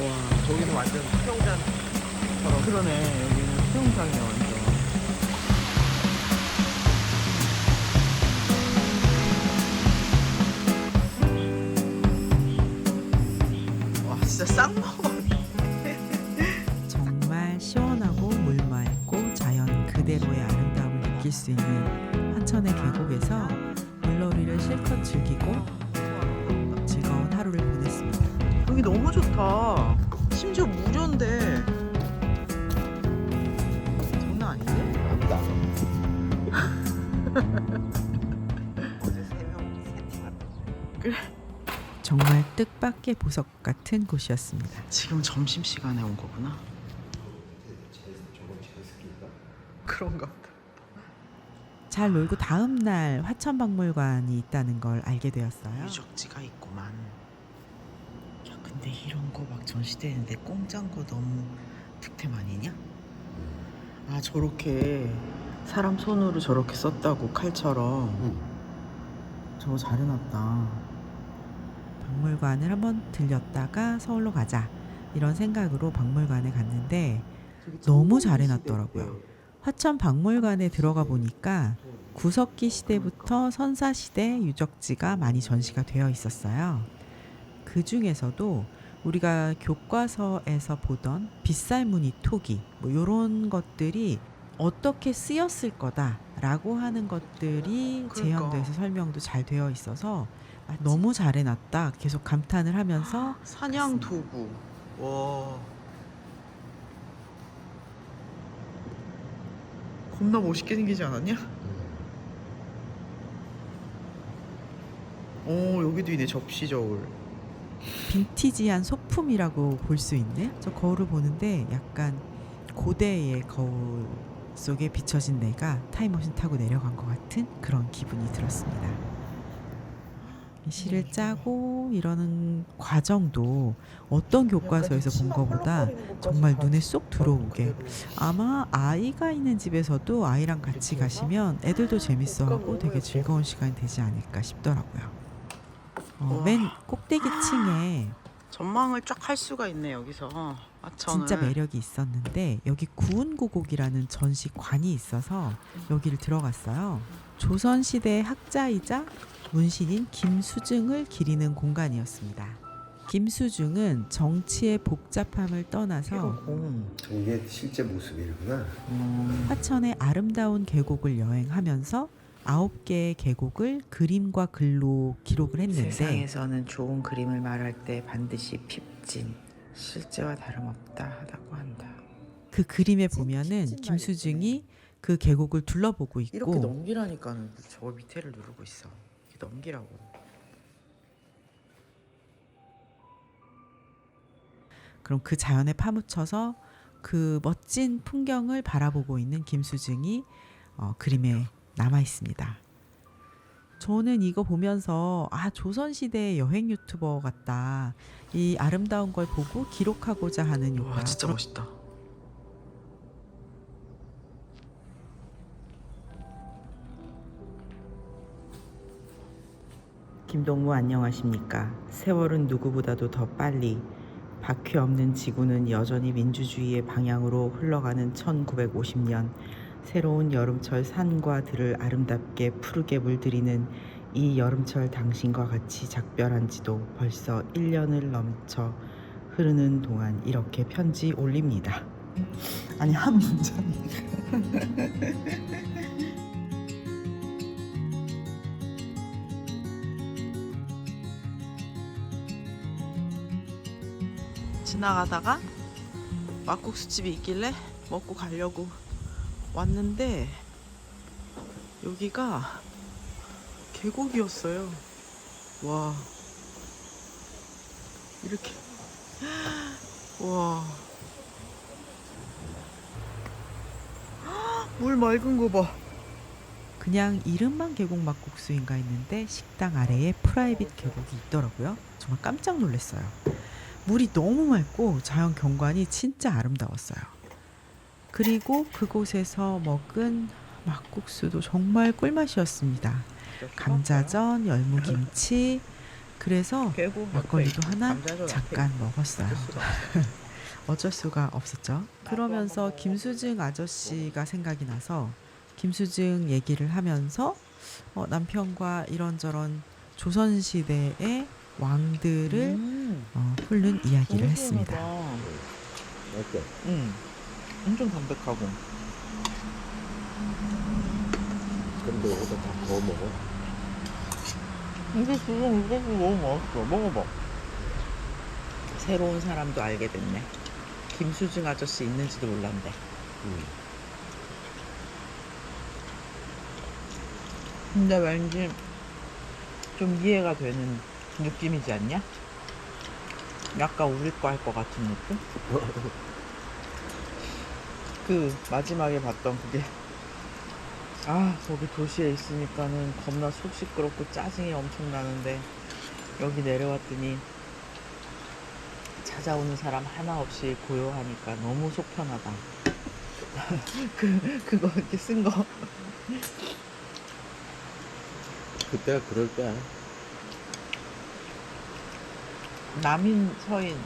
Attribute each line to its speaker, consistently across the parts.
Speaker 1: 와 저기는 완전 수영장처럼. 그러네. 여기는 수영장이야 완전. 와 진짜 쌍먹어.
Speaker 2: 정말 시원하고 물 맑고 자연 그대로의 아름다움을 느낄 수 있는 화천의 계곡에서 물놀이를 실컷 즐기고
Speaker 1: 여기 너무 좋다 심지어 무료인데 장난 아닌데?
Speaker 3: 안다. 어제 세명 세팅한
Speaker 2: 정말 뜻밖의 보석 같은 곳이었습니다.
Speaker 1: 지금 점심 시간에 온 거구나 그런가 보다
Speaker 2: 잘 놀고 다음 날 화천박물관이 있다는 걸 알게 되었어요.
Speaker 1: 유적지가 있구만. 야, 근데 이런 거 막 전시되는데 공짜인 거 너무 득템 아니냐? 아, 저렇게 사람 손으로 저렇게 썼다고 칼처럼.
Speaker 3: 응.
Speaker 1: 저거 잘 해놨다.
Speaker 2: 박물관을 한번 들렸다가 서울로 가자 이런 생각으로 박물관에 갔는데 너무 잘 해놨더라고요. 화천 박물관에 들어가 보니까 구석기 시대부터 선사 시대 유적지가 많이 전시가 되어 있었어요. 그 중에서도 우리가 교과서에서 보던 빗살무늬 토기 뭐 이런 것들이 어떻게 쓰였을 거다라고 하는 것들이
Speaker 1: 그러니까.
Speaker 2: 재현돼서 설명도 잘 되어 있어서 아, 너무 잘 해놨다 계속 감탄을 하면서
Speaker 1: 사냥 도구. 와. 겁나 멋있게 생기지 않았냐? 오, 여기도 있네. 접시 저울.
Speaker 2: 빈티지한 소품이라고 볼 수 있는? 저 거울을 보는데 약간 고대의 거울 속에 비춰진 내가 타임머신 타고 내려간 것 같은 그런 기분이 들었습니다. 시를 짜고 이러는 과정도 어떤 교과서에서 본 것보다 정말 눈에 쏙 들어오게. 아마 아이가 있는 집에서도 아이랑 같이 가시면 애들도 재밌어하고 되게 즐거운 시간이 되지 않을까 싶더라고요. 어, 맨 꼭대기 층에
Speaker 1: 전망을 쫙 할 수가 있네 여기서. 아, 저는
Speaker 2: 진짜 매력이 있었는데 여기 구운고곡이라는 전시관이 있어서 여기를 들어갔어요. 조선 시대의 학자이자 문신인 김수증을 기리는 공간이었습니다. 김수증은 정치의 복잡함을 떠나서
Speaker 1: 공.
Speaker 3: 이게 실제 모습이구나.
Speaker 1: 음.
Speaker 2: 화천의 아름다운 계곡을 여행하면서 아홉 개의 계곡을 그림과 글로 기록을 했는데
Speaker 1: 세상에서는 좋은 그림을 말할 때 반드시 핍진 실제와 다름없다라고 한다.
Speaker 2: 그 그림에 보면은 김수증이 그 계곡을 둘러보고 있고
Speaker 1: 이렇게 넘기라니까는 저 밑에를 누르고 있어. 이렇게 넘기라고.
Speaker 2: 그럼 그 자연에 파묻혀서 그 멋진 풍경을 바라보고 있는 김수증이 어, 그림에 남아 있습니다. 저는 이거 보면서 아 조선 시대의 여행 유튜버 같다. 이 아름다운 걸 보고 기록하고자 하는 욕구.
Speaker 1: 와 진짜 멋있다. 김동무 안녕하십니까? 세월은 누구보다도 더 빨리 바퀴 없는 지구는 여전히 민주주의의 방향으로 흘러가는 1950년 새로운 여름철 산과 들을 아름답게 푸르게 물들이는 이 여름철 당신과 같이 작별한 지도 벌써 1년을 넘쳐 흐르는 동안 이렇게 편지 올립니다. 아니 한 문장이 지나가다가 막국수집이 있길래 먹고 가려고 왔는데 여기가 계곡이었어요. 와 이렇게 와. 물 맑은 거 봐.
Speaker 2: 그냥 이름만 계곡 막국수인가 했는데 식당 아래에 프라이빗 계곡이 있더라고요. 정말 깜짝 놀랐어요. 물이 너무 맑고 자연 경관이 진짜 아름다웠어요. 그리고 그곳에서 먹은 막국수도 정말 꿀맛이었습니다. 감자전, 열무김치, 그래서 막걸리도 하나 잠깐 먹었어요.
Speaker 1: 어쩔 수가
Speaker 2: 없었죠. 그러면서 김수증 아저씨가 생각이 나서 김수증 얘기를 하면서 어, 남편과 이런저런 조선 시대의 왕들을
Speaker 1: 음,
Speaker 2: 어, 훑는 이야기를
Speaker 1: 너무
Speaker 2: 했습니다.
Speaker 1: 음, 엄청 담백하고.
Speaker 3: 너 여기다 다 구워 먹어.
Speaker 1: 이거 지금 이거 너무 맛있어. 먹어봐. 새로운 사람도 알게 됐네. 김수증 아저씨 있는지도 몰랐네.
Speaker 3: 응.
Speaker 1: 근데 왠지 좀 이해가 되는 느낌이지 않냐? 약간 우리 거할 것 같은 느낌? 그 마지막에 봤던 그게 아 거기 도시에 있으니까는 겁나 속 시끄럽고 짜증이 엄청 나는데 여기 내려왔더니 찾아오는 사람 하나 없이 고요하니까 너무 속 편하다. 그 그거 이렇게 쓴 거.
Speaker 3: 그때가 그럴 때야.
Speaker 1: 남인 서인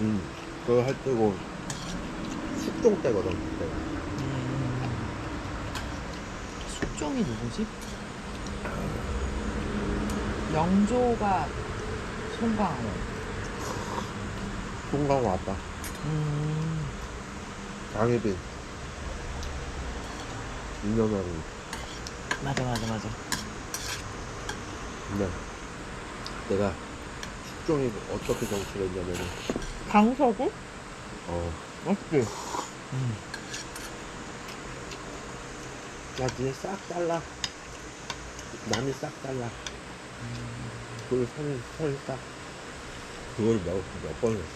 Speaker 3: 응. 그거 할 때고 숙종 때거든 그때가.
Speaker 1: 숙종이 누구지? 영조가 송강호.
Speaker 3: 송강호 아빠.
Speaker 1: 음,
Speaker 3: 강혜빈. 윤영하고.
Speaker 1: 맞아, 맞아, 맞아.
Speaker 3: 근데 내가 숙종이 어떻게 정치를 했냐면은
Speaker 1: 강서구?
Speaker 3: 어.
Speaker 1: 맞지?
Speaker 3: 야, 니네 싹 잘라. 남이 싹 잘라. 그걸 설, 설 싹. 그걸 몇, 몇 번을 했어.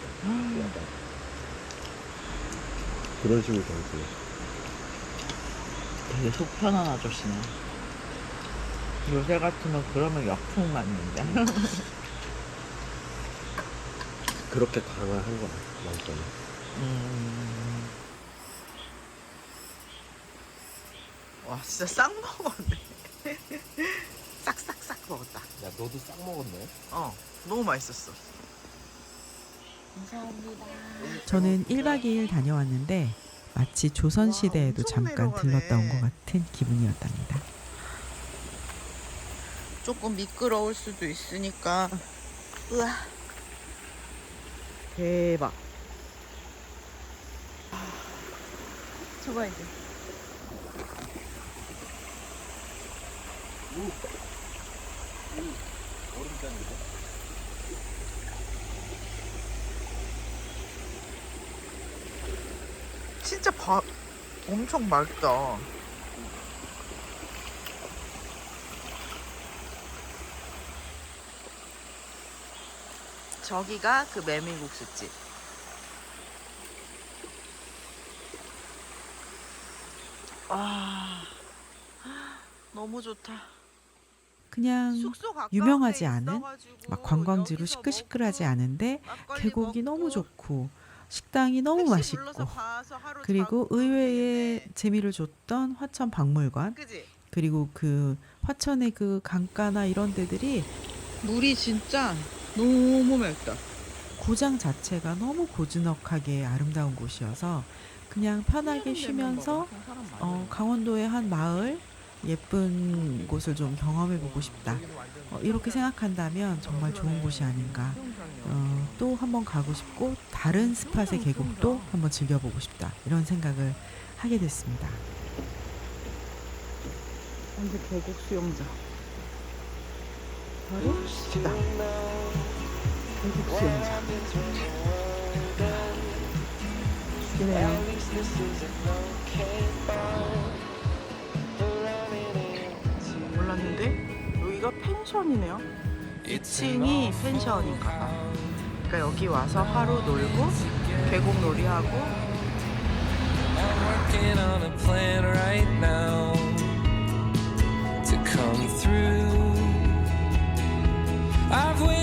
Speaker 3: 약간. 그런 식으로 정치.
Speaker 1: 되게 속 편한 아저씨네. 요새 같으면 그러면 역풍 맞는데.
Speaker 3: 그렇게 강화한 거야, 남편은.
Speaker 1: 음. 와, 진짜 싹 먹었네. 싹싹싹 먹었다.
Speaker 3: 야, 너도 싹 먹었네.
Speaker 1: 어, 너무 맛있었어.
Speaker 2: 저는 1박 2일 다녀왔는데 마치 조선 시대에도
Speaker 1: 엄청
Speaker 2: 잠깐
Speaker 1: 내려가네.
Speaker 2: 들렀다 온 것 같은 기분이었답니다.
Speaker 1: 조금 미끄러울 수도 있으니까 으아 대박 저거 이제 진짜 바, 엄청 맑다 저기가 그 메밀국수집. 아, 너무 좋다.
Speaker 2: 그냥 유명하지
Speaker 1: 데
Speaker 2: 않은 막 관광지로 시끌시끌하지 않은데 계곡이 너무 좋고 식당이 너무 맛있고 그리고 의외의 재미를 줬던 화천 박물관? 그리고 그 화천의 그 강가나 이런 데들이
Speaker 1: 물이 진짜 너무 맑다.
Speaker 2: 고장 자체가 너무 고즈넉하게 아름다운 곳이어서 그냥 편하게 쉬면서 어, 강원도의 한 마을 예쁜 곳을 좀 경험해 보고 싶다. 어, 이렇게 생각한다면 정말 좋은 곳이 아닌가. 어, 또 한번 가고 싶고 다른 스팟의 계곡도 한번 즐겨보고 싶다. 이런 생각을 하게 됐습니다.
Speaker 1: 현재 계곡 수영장. 바로 여기다. 계곡 수영장. 죽이네요. 펜션이네요. 2층이 펜션인가 봐. 그러니까 여기 와서 하루 놀고 계곡놀이 하고
Speaker 4: I've